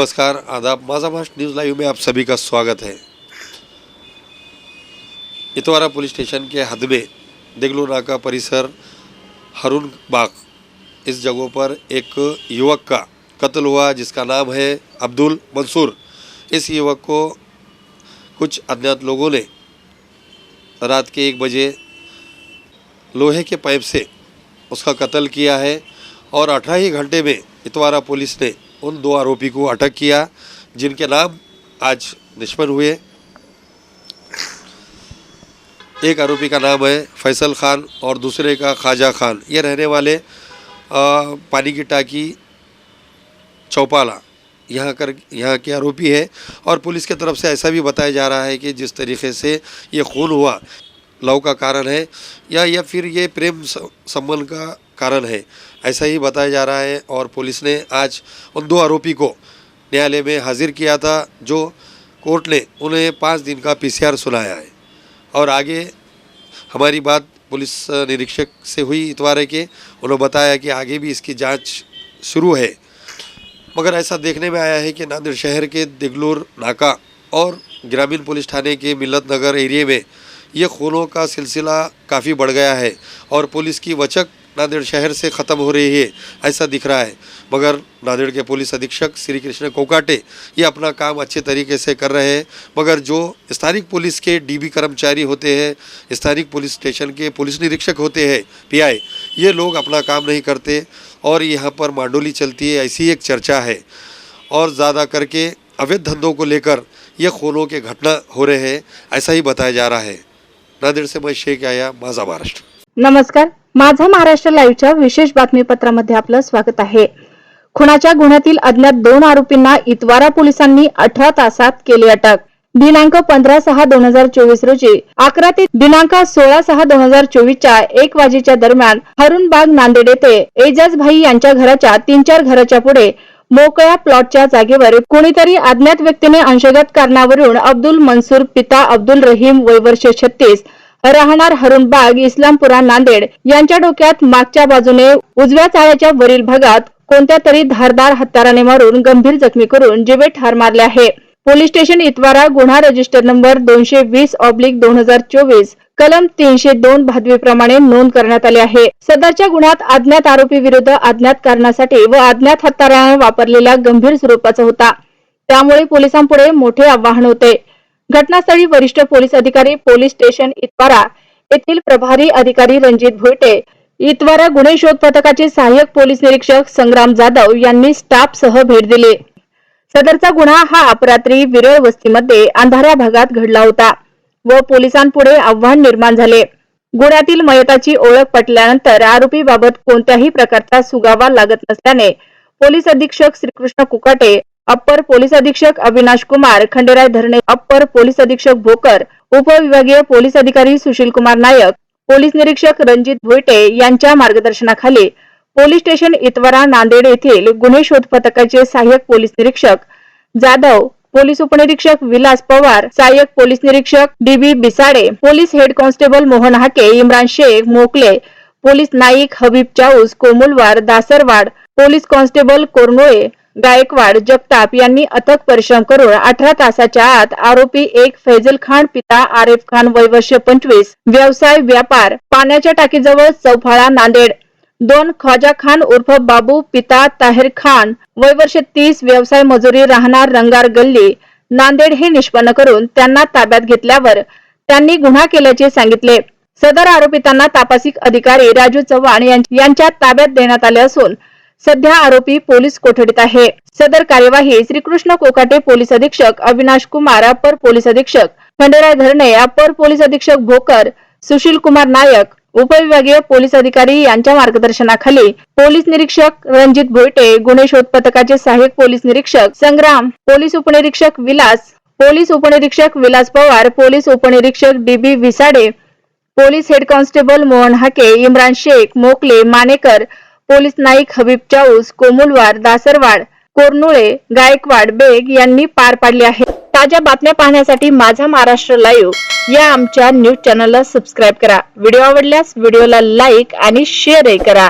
नमस्कार, आदाब माझा भाष न्यूज़ लाइव में आप सभी का स्वागत है। इतवारा पुलिस स्टेशन के हद में देगलू नाका परिसर, हरुण बाग। इस जगहों पर एक युवक का कत्ल हुआ, जिसका नाम है अब्दुल मंसूर। इस युवक को कुछ अज्ञात लोगों ने रात के एक बजे लोहे के पाइप से उसका कत्ल किया है और अठारह ही घंटे में इतवारा पुलिस ने उन दो आरोपी को अटक किया जिनके नाम आज निष्पन्न हुए। एक आरोपी का नाम है फैसल खान और दूसरे का ख्वाजा खान। ये रहने वाले अ, पानी की टाकी चौपाला। यहाँ कर यहाँ के आरोपी है और पुलिस की तरफ़ से ऐसा भी बताया जा रहा है कि जिस तरीके से ये खून हुआ लव का कारण है या या फिर ये प्रेम संबंध का कारण है। ऐसा ही बताया जा रहा है और पुलिस ने आज उन दो आरोपी को न्यायालय में हाजिर किया था, जो कोर्ट ने उन्हें पाँच दिन का पीसीआर सुनाया है। और आगे हमारी बात पुलिस निरीक्षक से हुई इतवारे के। उन्होंने बताया कि आगे भी इसकी जाँच शुरू है। मगर ऐसा देखने में आया है कि नांदेड़ शहर के दिगलूर, नाका और ग्रामीण पुलिस थाने के मिलत नगर एरिए में ये खूनों का सिलसिला काफ़ी बढ़ गया है और पुलिस की वचक नांदेड़ शहर से ख़त्म हो रही है, ऐसा दिख रहा है। मगर नांदेड़ के पुलिस अधीक्षक श्री कृष्ण कोकाटे ये अपना काम अच्छे तरीके से कर रहे हैं। मगर जो स्थानिक पुलिस के डीबी कर्मचारी होते हैं, स्थानिक पुलिस स्टेशन के पुलिस निरीक्षक होते हैं, पीआई, ये लोग अपना काम नहीं करते और यहाँ पर मांडोली चलती है, ऐसी एक चर्चा है। और ज़्यादा करके अवैध धंधों को लेकर ये खूनों के घटना हो रहे हैं, ऐसा ही बताया जा रहा है। नांदेड़ से मैं शेख आया माजा महाराष्ट्र। नमस्कार। माझा महाराष्ट्र लाईव्हच्या विशेष बातमीपत्रामध्ये आपलं स्वागत आहे. खुनाच्या गुन्ह्यातील अज्ञात दोन आरोपींना इतवारा पोलिसांनी अठरा तासात केली अटक. दिनांक पंधरा सहा दोन हजार चोवीस रोजी अकरा ते दिनांक सोळा सहा दोन हजार चोवीसच्या एक वाजेच्या दरम्यान हरुणबाग नांदेड येथे एजाज भाई यांच्या घराच्या तीन चार घराच्या पुढे मोकळ्या प्लॉटच्या जागेवर कोणीतरी अज्ञात व्यक्तीने अंशगत कारणावरून अब्दुल मनसूर पिता अब्दुल रहीम वय वर्ष छत्तीस राहणार हरुणबाग इस्लामपुरा नांदेड यांच्या डोक्यात मागच्या बाजूने उजव्या चाळ्याच्या वरील भागात कोणत्या तरी धारदार हत्याराने मारून गंभीर जखमी करून जीवे ठार मारले आहे. पोलीस स्टेशन इतवारा गुन्हा रजिस्टर नंबर दोनशे वीस ऑब्लिक दोन हजार चोवीस कलम तीनशे दोन भादवीप्रमाणे नोंद करण्यात आली आहे. सदरच्या गुन्ह्यात अज्ञात आरोपी विरुद्ध अज्ञात कारणासाठी व अज्ञात हत्याराने वापरलेला गंभीर स्वरूपाचा होता. त्यामुळे पोलिसांपुढे मोठे आव्हान होते. घटनास्थळी वरिष्ठ पोलीस अधिकारी पोलीस स्टेशन इतवारा येथील प्रभारी अधिकारी रणजित भोयटे इतवारा गुन्हे शोध पथकाचे सहाय्यक पोलीस निरीक्षक संग्राम जाधव यांनी स्टाफ सह भेट दिली. सदरचा गुन्हा हा अपरात्री विरळ वस्तीमध्ये अंधाऱ्या भागात घडला होता व पोलिसांपुढे आव्हान निर्माण झाले. गुन्ह्यातील मयताची ओळख पटल्यानंतर आरोपीबाबत कोणत्याही प्रकारचा सुगावा लागत नसल्याने पोलीस अधीक्षक श्रीकृष्ण कुकाटे अप्पर पोलीस अधीक्षक अविनाश कुमार खंडेराय धरणे अप्पर पोलीस अधीक्षक भोकर उपविभागीय पोलीस अधिकारी सुशील कुमार नायक पोलीस निरीक्षक रणजित भोयटे यांच्या मार्गदर्शनाखाली पोलीस स्टेशन इतवारा नांदेड येथील गुन्हे शोध पथकाचे सहाय्यक पोलीस निरीक्षक जाधव पोलीस उपनिरीक्षक विलास पवार सहाय्यक पोलीस निरीक्षक DB Bisade police head constable Mohan Hake Imran Shaikh Mokle police Naik Habib Chaus Komulwar Dasarwad police constable Kornole Gaikwad Jagtap यांनी अथक परिश्रम करून अठरा तासाच्या आत आरोपी एक फैजल खान पिता आरेफ खान वय वर्ष पंचवीस व्यवसाय व्यापार पाण्याच्या टाकीजवळ चौफाळा नांदेड. दोन ख्वाजा खान उर्फ बाबू पिता ताहिर खान वय वर्ष तीस व्यवसाय मजुरी राहणार रंगार गल्ली नांदेड हे निष्पन्न करून त्यांना ताब्यात घेतल्यावर त्यांनी गुन्हा केल्याचे सांगितले. सदर आरोपितांना तापासिक अधिकारी राजू चव्हाण यांच्या ताब्यात देण्यात आले असून सध्या आरोपी पोलीस कोठडीत आहे. सदर कार्यवाही श्रीकृष्ण कोकाटे पोलीस अधीक्षक अविनाश कुमार अपर पोलीस अधीक्षक खंडेराय धरणे अपर पोलीस अधीक्षक भोकर सुशील कुमार नायक उपविभागीय पोलीस अधिकारी यांच्या मार्गदर्शनाखाली पोलीस निरीक्षक रणजित भोयटे गुन्हे शोध पथकाचे सहाय्यक पोलीस निरीक्षक संग्राम पोलीस उपनिरीक्षक विलास पोलीस उपनिरीक्षक विलास पवार पोलीस उपनिरीक्षक DB Visade police head constable Mohan Hake Imran Shaikh Mokle Manekar police Naik Habib Chaus Komulwar Dasarwad Kornule Gaikwad Baig यांनी पार पाडले आहे ताज्या बातम्या पाहण्यासाठी माझा महाराष्ट्र लाईव्ह या आमच्या न्यूज चॅनलला सबस्क्राईब करा. व्हिडिओ आवडल्यास व्हिडिओला लाईक आणि शेअरही करा.